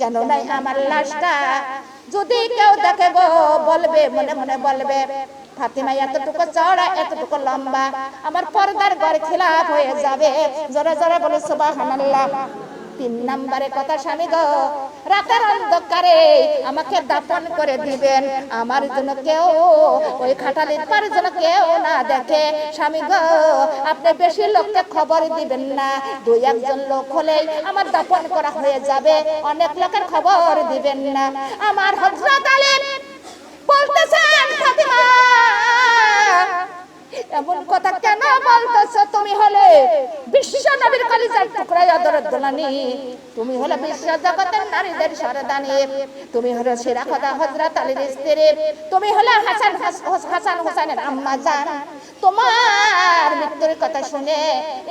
কেন নাই আমার লাশটা? যদি কেউ দেখে গো বলবে মনে মনে বলবে ফাতিমা এতটুকু চড়া এতটুকু লম্বা আমার পর্দার ঘর খিলাফ হয়ে যাবে। জোরে জোরে বলে সুবহানাল্লাহ। তিন নাম্বারে কথা স্বামী গো, রাতের অন্ধকারে আমাকে দাফন করে দিবেন। আমার জন্য কেউ ওই খাটালির পারে যেন কেউ না দেখে। স্বামী গো, আপনি বেশি লোককে খবর দিবেন না। দুই একজন লোক হলেই আমার দাফন করা হয়ে যাবে। অনেক লোকের খবর দিবেন না। আমার হজরত আলী বলতেছেন, ফাতিমা এমন কথা কেন তুমি হলে বিশ্ব নবীর তুমি হলে বিশ্ব জগতের নারীদের সরদানি। তুমি সেরা খোদা হযরত আলীর স্ত্রী। তুমি হলে হাসান হাসান হোসেনের আম্মা জান। তোমার মৃত্যুর কথা শুনে,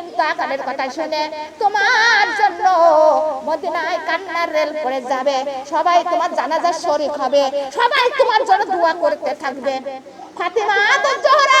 ইন্তাকালের কথা শুনে তোমার জন্য মদিনায় কান্নার রেল পড়ে যাবে। সবাই তোমার জানাজার শরীক হবে। সবাই তোমার জন্য দোয়া করতে থাকবে। ফাতিমা তো জোহরা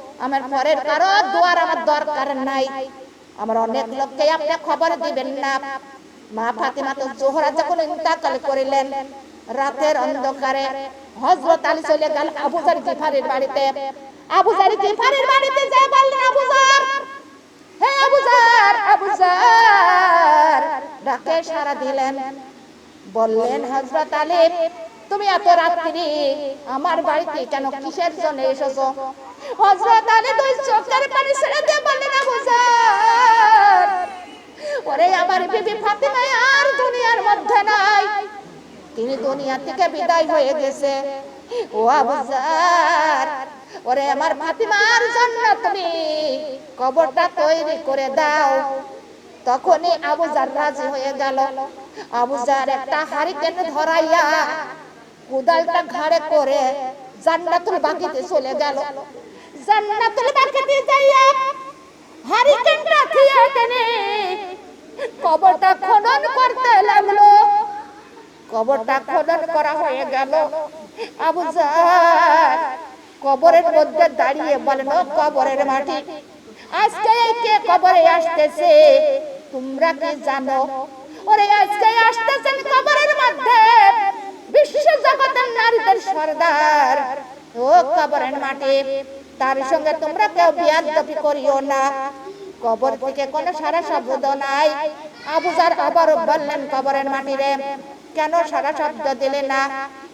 আমার পরের কারও দুয়ার আমার দরকার নাই। আমার অনেক লোককে আপনি খবর দিবেন না। মা ফাতিমা তো জোহরা যখন ইন্তাকাল করিলেন, রাতের অন্ধকারে হযরত আলী চলে গেল আবুজার জিফারের বাড়িতে। আবুজার জিফারের বাড়িতে যায় বললেন আবুজার হে আবুজার আবুজার ডাকে সারা দিলেন। বললেন, হযরত আলী, তুমি এত রাত্রি আমার বাড়িতে কেন কিসের জন্য এসেছ? হযরত আলী দুই চোখের পানি ছেড়ে দিয়ে বললেন, আবু জার ওরে আমার বিবি আর দুনিয়ার মধ্যে নাই। তিনি দুনিয়া থেকে বিদায় হয়ে গেছে। ও আবু জার ওরে আমার ফাতিমার জন্য তুমি কবরটা তৈরি করে দাও। তখনই আবু জার রাজি হয়ে গেল। আবু জার একটা হারিকেন ধরাইয়া কুদালটা ঘাড়ে করে জান্নাতুল বাকিতে চলে গেল। জান্নাতুল বাকিতে যাইয়া হারিকেনটা থিয়া টেনে কবরটা খনন করতে লাগল। কবরটা খনন করা হয়ে গেল। আবু কবরের মধ্যে দাঁড়িয়ে বলেন "ও কবরের মাটি, আজকে কে কবরে আসতেছে? তোমরা কি জানো? ওরে, আজকে আসতেছেন কবরের মধ্যে বিশ্ব জগতের নারীদের সর্দার। ও কবরের মাটি তার সঙ্গে তোমরা কেউ বিয়াদবি করিও না। কবর থেকে কোনো সারা শব্দ নাই। আবুজার আবারও বললেন কবরের মাটি রে কেন সারা শব্দ দিলে না?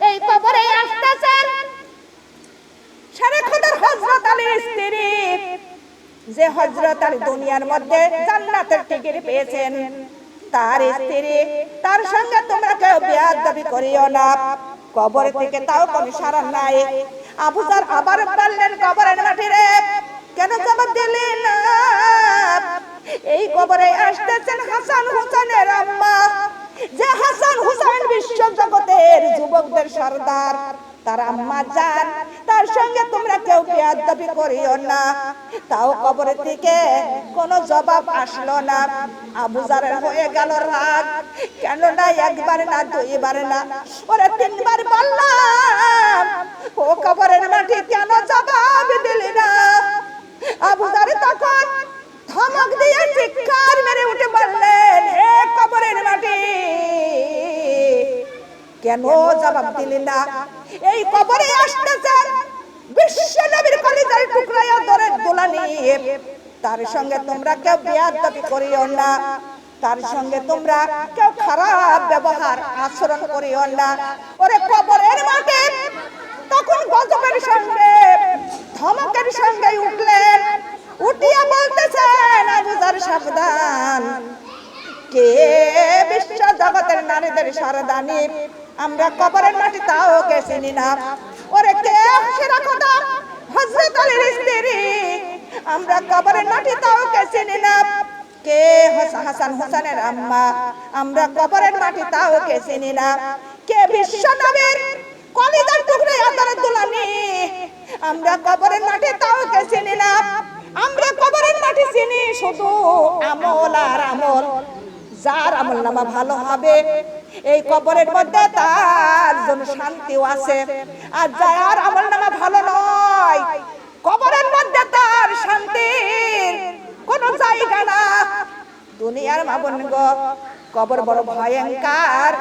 এই কবরে আসতেছেন সারে খোদার হযরত আলীর স্ত্রী। যে হযরত আলী দুনিয়ার মধ্যে জান্নাতের টিকিট পেয়েছেন, তার স্ত্রী, তার সঙ্গে তোমরা কেউ বিয়াদ দাবি করিও না। কবর থেকে তাও কোনো সারা নাই। আবুজার আবার বললেন, কবরের মাটি রে কেন জবাব দিলি না? এই কবরে আসতেছেন হাসান হোসেনের আম্মা, যে হাসান হোসেন বিশ্ব জগতের যুবকদের সর্দার। তার আম্মা জান, তার সঙ্গে তোমরা কেউ বেয়াদবি করিও না। তাও কবর থেকে কোনো জবাব আসলো না। আবু জারের হয়ে গেল রাগ। কেন না একবার না দুইবার না, ওরে তিনবার বললাম ও কবরের মাটি কেন জবাব দিলি না? আবু জারে তখন ধমক দিয়ে চিৎকার মেরে উঠে বললেন, হে কবরের মাটি, কেন জবাব দিলি না? এই কবরে আসতেছেন বিশ্ব নবীর কলিজার টুকরায় দরের দোলা নিয়ে তার সঙ্গে তোমরা কেউ বিয়াদবি করিও না। তার সঙ্গে তোমরা কেউ খারাপ ব্যবহার আচরণ করিও না। ওরে কবরের মাঠে তখন গজবের সঙ্গে, ধমকের সঙ্গে উঠলেন। উঠিয়া বলতেছেন, আবুজার সাবধান। কে বিশ্ব জগতের নারীদের সারদানি? আমরা কবরের মাটি তাও কে চিনি না? ওরে কে সেরা কথা হযরত আলীর স্ত্রী। আমরা কবরের মাটি তাও কে চিনি না? কে হাস- হাসান হোসেনের আম্মা? আমরা কবরের মাটি তাও কে চিনি না? কে বিশ্ব নবীর কলিজার টুকরে আদারের দুলানি আমরা কবরের মাটি তাও কে চিনি না। আমরা কবরের মাটি চিনি শুধু আমল আর আমল। যার আমল নামা ভালো হবে, এই কবরের মধ্যে তার জন্য শান্তিও আছে। আর যার আমল নামা ভালো নয়, কবরের মধ্যে তার শান্তির কোনো জায়গা না। দুনিয়ার মাবন গো, কবর বড় ভয়ঙ্কর,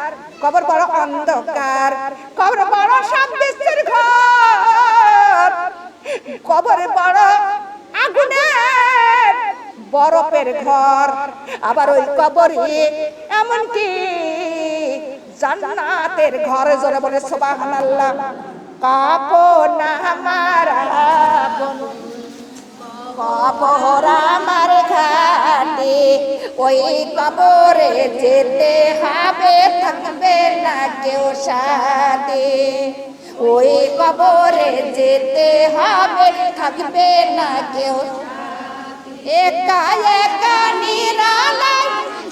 কবর বড় অন্ধকার। কবর বড় শান্তির ঘর। কবর বড় আগুনের বরফের ঘর। আবার ওই কবরে এমনকি জান্নাতের ঘরে জোরে বলে সুবহানাল্লাহ। না আমার আপন কবর আমার ঘাটে, ওই কবরে যেতে হবে, থাকবে না কেউ সাথে। ওই কবরে যেতে হবে, থাকবে না কেউ একা একা নিরালায়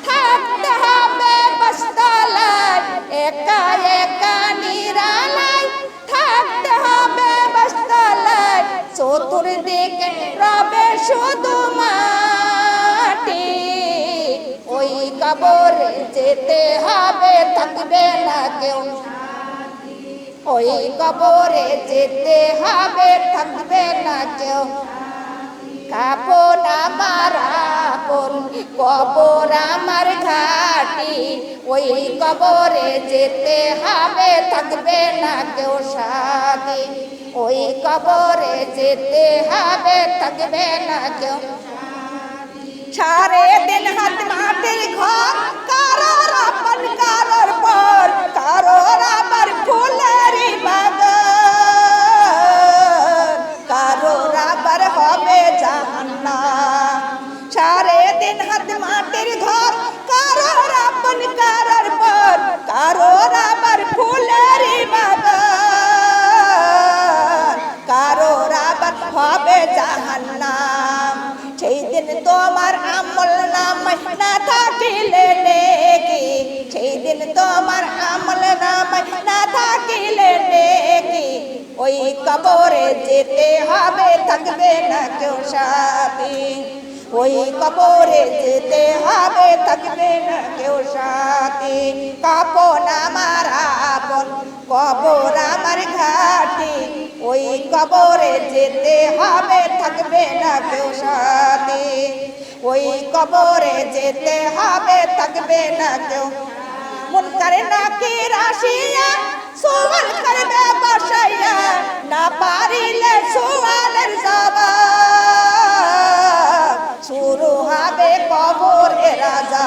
থাকতে হবে, বস্তালায়। একা একা নিরালায় থাকতে হবে, বস্তালায়। চতুর্দিকে শুধু মাটি, ওই কবরে যেতে হবে, থাকবে না কেউ। ওই কবরে যেতে হবে, থাকবে না কেউ। কাপন আমার আপন, কবর আমার ঘাটি। ওই কবরে যেতে হবে, থাকবে না কেউ সাথে। ওই কবরে যেতে হবে, থাকবে না কেউ। সারে দিন হাত মাটির ঘর, কারোর আপন, কারোর পর, কারোর আবার ফুলের কবরে যেতে হবে, থাকবে না কেউ সাথী ওই কবরে যেতে হবে, থাকবে না কেউ সাথী কাপন আমার আপন, কবর আমার ঘাটি। ওই কবরে যেতে হবে, থাকবে না কেউ সাথী ওই কবরে যেতে হবে, থাকবে না কেউ। মন করে না কি রাশিয়া সোয়াল করবে বসাইয়া না পারিলে সোয়ালের জবাব। শুরু হবে কবরে রাজা।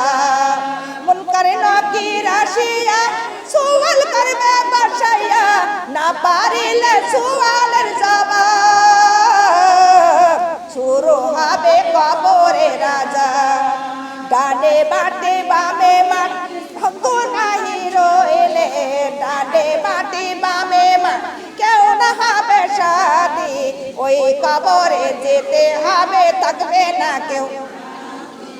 মন করে না কি রাশিয়া সোয়াল করবে বসাইয়া না পারিলে সোয়ালের জবাব। শুরু হবে কবরে রাজা। ডানে বাটে বামে মাঠ হবে সাথী, ওই কবরে যেতে হবে, থাকবে না কেউ।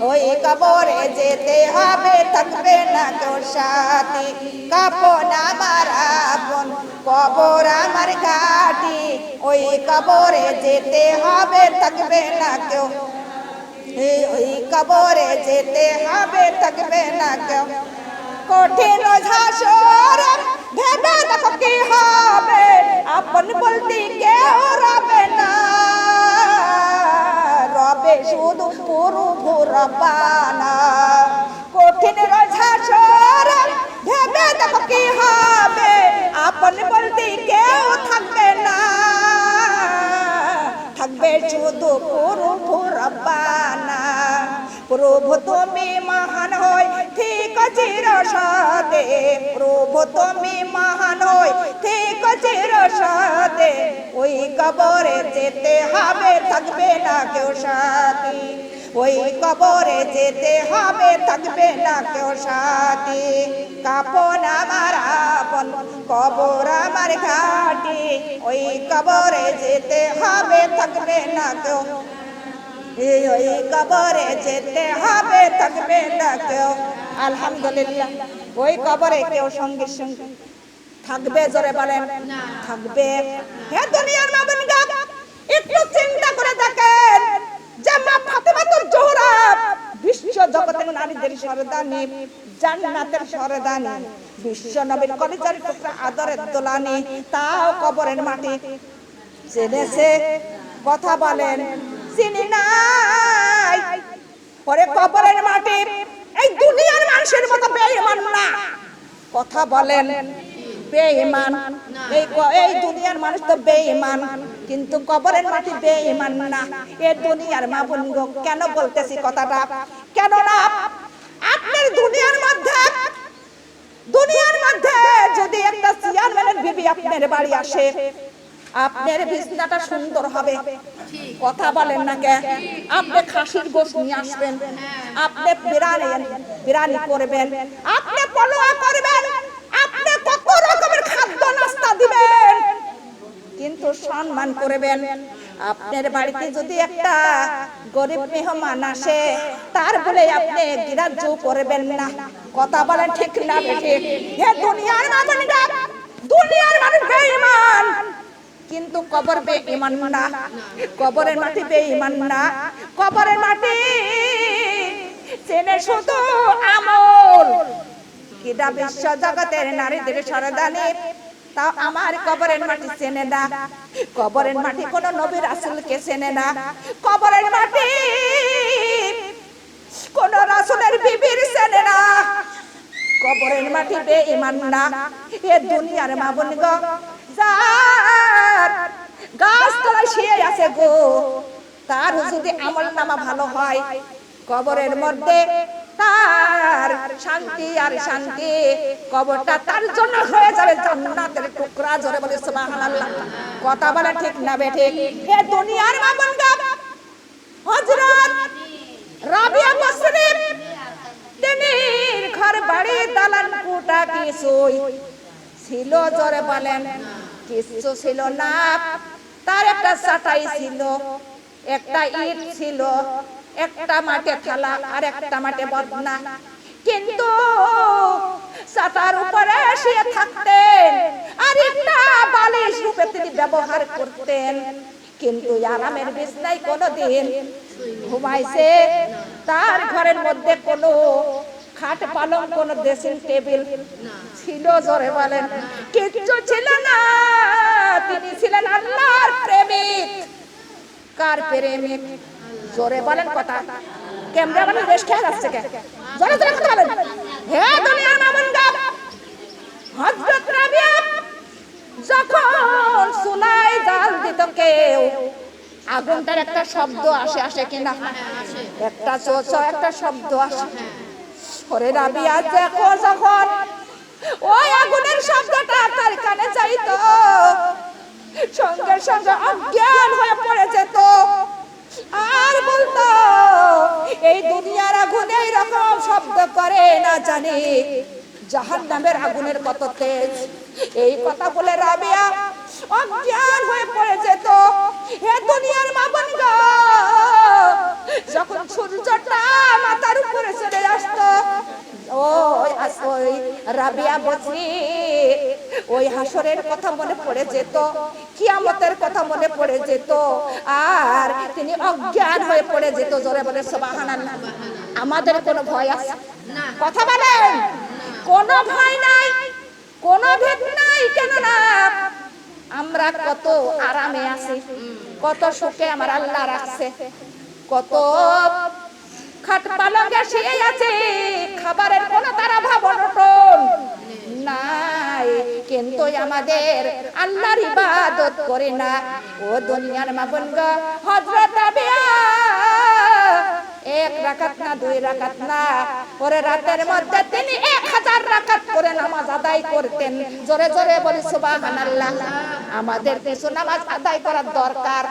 ওই কবরে যেতে হবে, থাকবে না কেউ সাথী। কাপন আমার আপন, কবর আমার ঘাটি। ওই কবরে যেতে হবে, থাকবে না কেউ। ওই কবরে যেতে হবে, থাকবে না কেউ। কঠিন ঝাসর ভেবে দেখো কি হবে? আপন বলতে কেউ রবে না। রবে শুধু পুরু ভুরবানা কঠিন ঝাসর ভেবে দেখো কি হবে? আপন বলতে কেউ থাকবে না। থাকবে শুধু পুরু ভুরবানা প্রভু তুমি মহান হই ঠিক চির সাদে প্রভু তুমি মহান হই ঠিক চির সাদে ওই কবরে যেতে হবে, থাকবে না কেউ সাথী। ওই কবরে যেতে হবে, থাকবে না কেউ সাথী। কাপন আমার আপন, কবর আমার ঘাটি। ওই কবরে যেতে হবে, থাকবে না কেউ এই ওই কবরে যেতে হবে, থাকবে না কেউ আলহামদুলিল্লাহ। ওই কবরে কেউ সঙ্গে সঙ্গে থাকবে জোরে বলেন। থাকবে। হে দুনিয়ার গাব একটু চিন্তা করে দেখেন যে মা ফাতেমাতুল জোহরা বিশ্ব জগতের নারীদের সরদানি, জান্নাতের সরদানি, বিশ্ব নবীর কলিজার টুকরা আদরের দোলানি, তাও কবরের মাটি জেনেছে কথা বলেন। চিনি নাই? পরে কবরের মাটি এই দুনিয়ার মানুষের মতো বেঈমান না। কথা বলেন, বেঈমান। এই এই দুনিয়ার মানুষ তো বেঈমান, কিন্তু কবরের মাটি বেঈমান না। এই দুনিয়ার মা বোনগো, কেন বলতেছি কথাটা? কেন না আপনার দুনিয়ার মধ্যে দুনিয়ার মধ্যে যদি একটা চেয়ারম্যানের বিবি আপনার বাড়ি আসে আপনার বিছনাটা সুন্দর হবে। কথা বলেন না কে? আপনি খাসির গোশ নিয়ে আসবেন। আপনি বিরানি বিরানি করবেন। আপনি পলোয়া করবেন। আপনি কত রকমের খাদ্য নাস্তা দিবেন। কিন্তু সম্মান করবেন। আপনার বাড়িতে যদি একটা গরিব মেহমান আসে, তার বলে আপনি গ্রাহ্য করবেন না। কথা বলেন ঠিক না ঠিক হে দুনিয়ার মানুষরা দুনিয়ার মানুষ বেঈমান। কিন্তু কবর বেঈমান না কবরের মাটি বেঈমান না কবরের মাটি চেনে শুধু আমল। কিডা বিশ্ব জগতের নারীদের সরদানি তাও আমার কবরের মাটি চেনে না। কবরের মাটি কোন নবীর রাসূলকে চেনে না। কবরের মাটি কোন রাসূলের বিবির চেনে না। কবরের মাটি বেঈমান না এ দুনিয়ার মা গো যার গাছ তলায় শুয়ে আছে গো। তার যদি আমল নামা ভালো হয়, কবরের মধ্যে তার শান্তি আর শান্তি, কবরটা তার জন্য হয়ে যাবে জান্নাতের টুকরা, জোরে বলে সুবহানাল্লাহ। কথা বলা ঠিক না বেঠে এ দুনিয়ার মা বোন গো হযরত রাবিয়া বসরি তিনির ঘর বাড়ি দালান কোটা কিছুই ছিল, জোরে বলেন। কিছু ছিল না। তার একটা চাটাই ছিল, একটা ইট ছিল, একটা মাঠে থালা আর একটা মাঠে বদনা। কিন্তু চাটার উপরে শুয়ে থাকতেন আর একটা বালিশ রূপে তিনি ব্যবহার করতেন। কিন্তু আরামের বিছনায় কোনোদিন ঘুমাইছে, তার ঘরের মধ্যে কোনো খাট পালং কোন ড্রেসিং টেবিল ছিল জোরে বলেন। কিচ্ছু ছিল না। তিনি ছিলেন আল্লাহর প্রেমিক। কার প্রেমিক? জোরে বলেন কথা। ক্যামেরা মানে বেশ খেয়াল আসছে কে? জোরে জোরে কথা বলেন। হে দুনিয়ার মামুন গাব হযরত রাবিয়া, যখন সুলাই জাল দিত কেউ, আগুনটার একটা শব্দ আসে আসে কিনা? একটা চোচ, একটা শব্দ আসে। ওরে রাবিয়া দেখো যখন ওই আগুনের শব্দটা তার কানে চাইতো। সঙ্গে সঙ্গে অজ্ঞান হয়ে পড়ে যেত। আর বলতো, এই দুনিয়ার আগুন রকম শব্দ করে না জানি। জাহান নামের আগুনের কত তেজ? এই কথা বলে রাবিয়া অজ্ঞান হয়ে পড়ে যেত। হে দুনিয়ার মা বোন যখন সূর্যটা মাথার উপরে চলে আসতো ওই ওই রাবিয়া বসি ওই হাসরের কথা মনে পড়ে যেত কিয়ামতের কথা মনে পড়ে যেত আর তিনি অজ্ঞান হয়ে পড়ে যেত। জোরে বলে সুবহানাল্লাহ। আমাদের কোনো ভয় আছে? কথা বলেন। কোনো ভয় নাই, কোনো ভেদ নাই কেন না আমরা কত আরামে আছি, কত সুখে আমার আল্লাহ রাখছে কত খাট পালঙ্গে শুয়ে আছে, খাবারের কোনো তারা ভাবনটন নাই, কিন্তু আমাদের আল্লাহর ইবাদত করে না। ও দুনিয়ার মাবনগ হযরত রাবিয়া এক রাকাত না, দুই রাকাত না পরে রাতের মধ্যে তিনি এক হাজার রাকাত করে নামাজ আদায় করতেন। জোরে জোরে বলি, সুবহানাল্লাহ। আমাদের কিছু নামাজ আদায় করার দরকার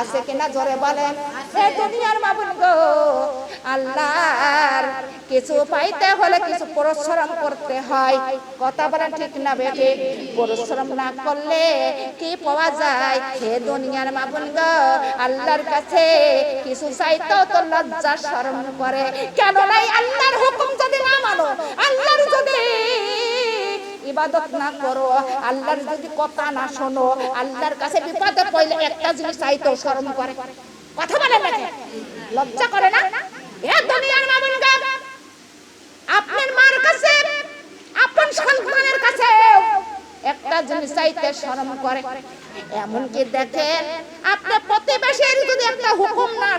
আছে কিনা? জোরে বলেন। এ দুনিয়ার মাবুন গো। আল্লাহর কিছু পাইতে হলে কিছু পরিশ্রম করতে হয়। কথা বলেন ঠিক না বেঠে, পরিশ্রম না করলে কি পাওয়া যায়? হে দুনিয়ার মাবুন গো, আল্লাহর কাছে কিছু চাইতেও তো লজ্জা শরম করে। কেন নাই আল্লাহর হুকুম যদি না মানো, আল্লাহর যদি ইবাদত না করো, আল্লাহর যদি কথা না শোনো, আল্লাহর কাছে বিপদে পড়লে একটা জিনিস চাইতেও শরম করে। কথা বলে নাকি লজ্জা করে না? এ দুনিয়ার মামুন আপনার মার কাছে, আপন সন্তানের কাছে একটা জিনিস চাইতে শরম করে। এমনকি দেখে আপনার প্রতিবেশীর যদি একটা হুকুম না